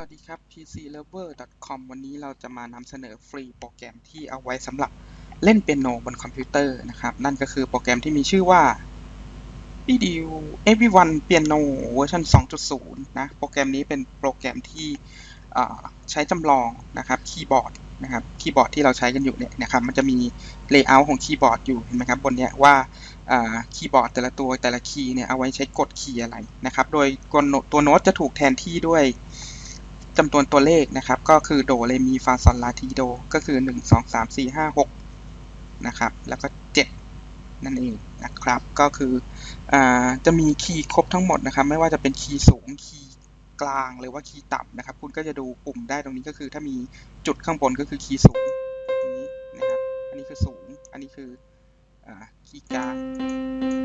วัสดีครับ PCLover.com วันนี้เราจะมานำเสนอฟรีโปรแกรมที่เอาไว้สำหรับเล่นเปียโนบนคอมพิวเตอร์นะครับ นั่นก็คือโปรแกรมที่มีชื่อว่า Video Everyone Piano เวอร์ชัน2.0 นะ โปรแกรมนี้เป็นโปรแกรมที่ใช้จำลองนะครับคีย์บอร์ดนะครับคีย์บอร์ดที่เราใช้กันอยู่เนี่ยนะครับมันจะมีเลเยอร์ของคีย์บอร์ดอยู่เห็นไหมครับบนเนี้ยว่าคีย์บอร์ดแต่ละตัวแต่ละคีย์เนี่ยเอาไว้ใช้กดคีย์อะไรนะครับ โดยตัวโน้ตจะถูกแทนที่ด้วย จำนวนตัวเลขนะครับ ก็คือโดเรมีฟาซอลลาทีโด ก็คือ 1 2 3 4 5 6นะครับ แล้วก็ 7 นั่นเองนะครับ ก็คืออจะมีคีย์ครบทั้งหมดนะครับ ไม่ว่าจะเป็นคีย์สูง คีย์กลางหรือว่าคีย์ต่ำนะครับ คุณก็จะดูปุ่มได้ตรงนี้ก็คือ ถ้ามีจุดข้างบนก็คือคีย์สูงนี้นะครับ อันนี้คือสูง อันนี้คืออคีย์กลาง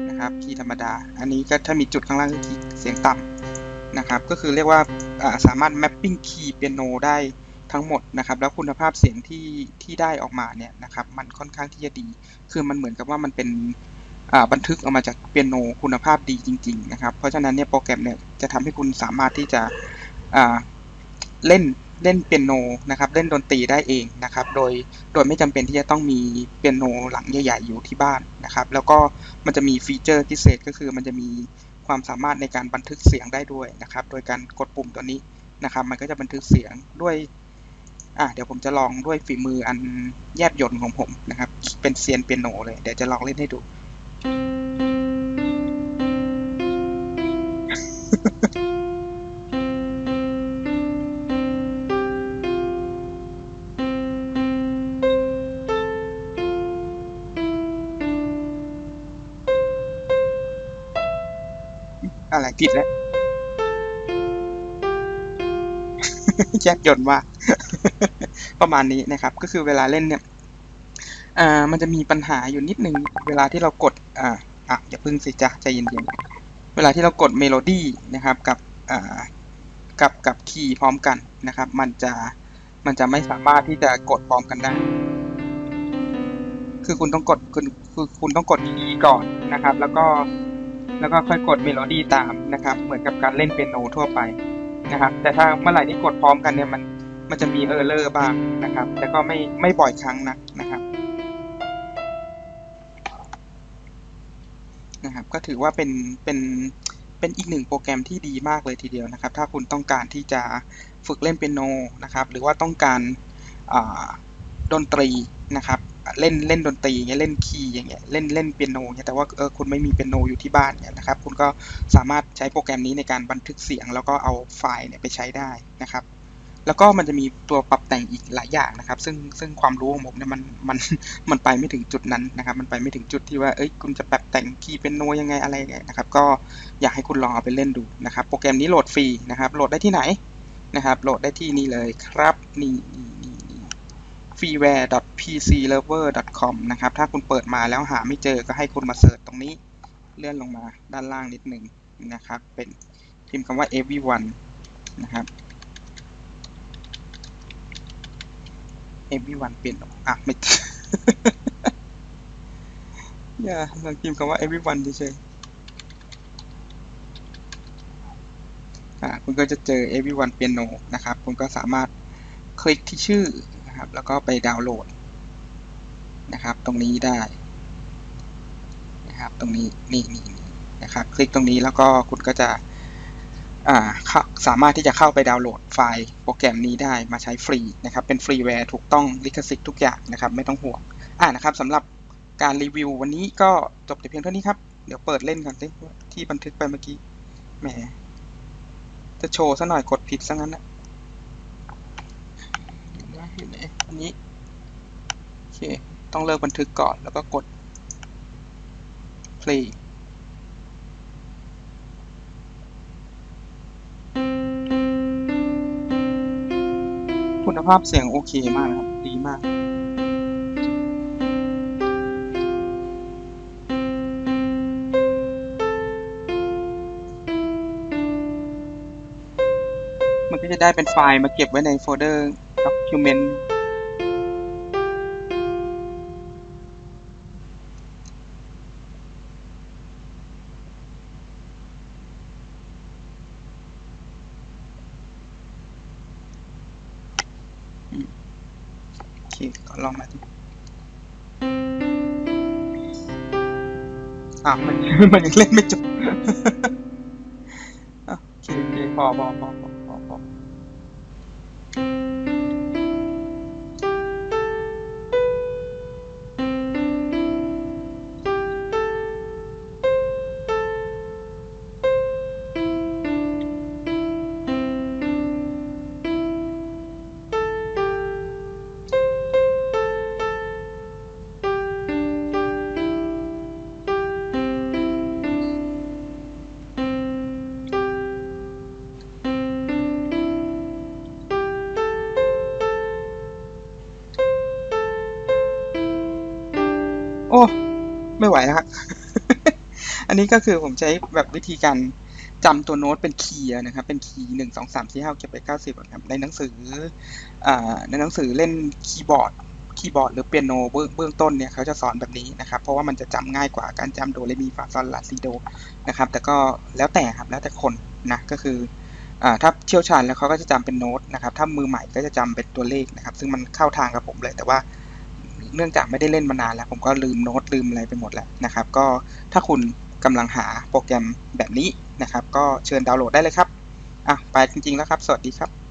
นะครับ คีย์ธรรมดา อันนี้ก็ถ้ามีจุดข้างล่างคือคีย์เสียงต่ำนะครับ ก็คือเรียกว่า สามารถ mapping key piano ได้ทั้งหมดนะครับแล้วคุณภาพเสียงที่ที่ได้ออกมาเนี่ยนะครับมันค่อนข้างที่จะดี คือมันเหมือนกับว่ามันเป็นบันทึกออกมาจากเปียโนคุณภาพดีจริงๆนะครับเพราะฉะนั้นเนี่ยโปรแกรมเนี่ยจะทำให้คุณสามารถที่จะเล่นเล่นเปียโนนะครับเล่นดนตรีได้เองนะครับโดยโดยไม่จำเป็นที่จะต้องมีเปียโนหลังใหญ่ๆอยู่ที่บ้านนะครับแล้วก็มันจะมีฟีเจอร์พิเศษก็คือมันจะมี ความสามารถในการบันทึกเสียงได้ด้วยนะครับ โดยการกดปุ่มตัวนี้นะครับ มันก็จะบันทึกเสียงด้วยอะเดี๋ยวผมจะลองด้วยฝีมืออันแยบยนต์ของผมนะครับ เป็นเซียนเปียโนเลย เดี๋ยวจะลองเล่นให้ดู อะไรผิดแล้วแยบยนต์ว่า ประมาณนี้นะครับ ก็คือเวลาเล่นเนี่ยอ่ามันจะมีปัญหาอยู่นิดนึง เวลาที่เรากดอ่าอะอย่าพึ่งสิจ้ะใจเย็นๆ เวลาที่เรากดเมโลดี้นะครับกับอ่ากับกับคีย์พร้อมกันนะครับ มันจะมันจะไม่สามารถที่จะกดพร้อมกันได้ คือคุณต้องกดคุณคือคุณต้องกดคีย์ก่อนนะครับ แล้วก็ แล้วก็ค่อยกดเมโลดี้ตามนะครับ เหมือนกับการเล่นเปียโนทั่วไปนะครับ แต่ถ้าเมื่อไหร่ที่กดพร้อมกันเนี่ยมันมันจะมีเออร์เลอร์บ้างนะครับ แต่ก็ไม่ไม่บ่อยครั้งนักนะครับนะครับ ก็ถือว่าเป็นเป็นเป็นอีกหนึ่งโปรแกรมที่ดีมากเลยทีเดียวนะครับ ถ้าคุณต้องการที่จะฝึกเล่นเปียโนนะครับ หรือว่าต้องการดนตรีนะครับ เล่นเล่นดนตรีอย่างเงี้ยเล่นคีย์อย่างเงี้ยเล่นเล่นเปียโนเนี่ยแต่ว่าเออคุณไม่มีเปียโนอยู่ที่บ้านเนี่ยนะครับ คุณก็สามารถใช้โปรแกรมนี้ในการบันทึกเสียง แล้วก็เอาไฟล์เนี่ยไปใช้ได้นะครับ แล้วก็มันจะมีตัวปรับแต่งอีกหลายอย่างนะครับ ซึ่งซึ่งความรู้ของผมเนี่ยมันมันมันไปไม่ถึงจุดนั้นนะครับ มันไปไม่ถึงจุดที่ว่าเอ้ยคุณจะปรับแต่งคีย์เปียโนยังไงอะไรไงนะครับ ก็อยากให้คุณลองเอาไปเล่นดูนะครับ โปรแกรมนี้โหลดฟรีนะครับ โหลดได้ที่ไหนนะครับ โหลดได้ที่นี่เลยครับนี่ freeware.pclover.com นะครับ ถ้าคุณเปิดมาแล้วหาไม่เจอก็ให้คุณมาเสิร์ชตรงนี้ เลื่อนลงมาด้านล่างนิดหนึ่งนะครับ เป็นพิมพ์คำว่า everyone นะครับ everyone เปลี่ยนอะไม่อย่าลองพิมพ์คำว่า everyone เฉยๆอะคุณก็จะเจอ everyone piano นะครับ คุณก็สามารถคลิกที่ชื่อ นะครับ แล้วก็ไปดาวน์โหลดนะครับ ตรงนี้ได้นะครับ ตรงนี้นี่นี่นะครับ คลิกตรงนี้แล้วก็คุณก็จะสามารถที่จะเข้าไปดาวน์โหลดไฟล์โปรแกรมนี้ได้มาใช้ฟรีนะครับ เป็นฟรีแวร์ถูกต้องลิขสิทธิ์ทุกอย่างนะครับ ไม่ต้องห่วงอ่านะครับสำหรับการรีวิววันนี้ก็จบแต่เพียงเท่านี้ครับ เดี๋ยวเปิดเล่นกันสิที่บันทึกไปเมื่อกี้แหมจะโชว์ซะหน่อยกดผิดซะงั้นนะ อยู่ไหนอันนี้ โอเค ต้องเลิกบันทึกก่อนแล้วก็กด play คุณภาพเสียงโอเคมากนะครับ ดีมากมันก็จะได้เป็นไฟล์มาเก็บไว้ในโฟลเดอร์ ด็อกคิวเมนต์ลองมาดูอะมันมันยังเล่นไม่จบโอเคพอพอพอ อ้ ไม่ไหวแล้วครับอันนี้ก็คือผมใช้แบบวิธีการจำตัวโน้ตเป็นคีย์นะครับ เป็นคีย์หนึ่งสองสามสี่ห้าเก็บไปเก้าสิบครับในหนังสืออ่าในหนังสือเล่นคีย์บอร์ดคีย์บอร์ดหรือเปียโนเบื้องเบื้องต้นเนี่ยเขาจะสอนแบบนี้นะครับ เพราะว่ามันจะจำง่ายกว่าการจำโดเรมีฟาซอลลาซิโดนะครับ แต่ก็แล้วแต่ครับแล้วแต่คนนะก็คืออ่าถ้าเชี่ยวชาญแล้วเขาก็จะจำเป็นโน้ตนะครับ ถ้ามือใหม่ก็จะจำเป็นตัวเลขนะครับ ซึ่งมันเข้าทางกับผมเลยแต่ว่า เนื่องจากไม่ได้เล่นมานานแล้วผมก็ลืมโน้ตลืมอะไรไปหมดแล้วนะครับ ก็ถ้าคุณกำลังหาโปรแกรมแบบนี้นะครับ ก็เชิญดาวน์โหลดได้เลยครับอะไปจริงๆแล้วครับ สวัสดีครับ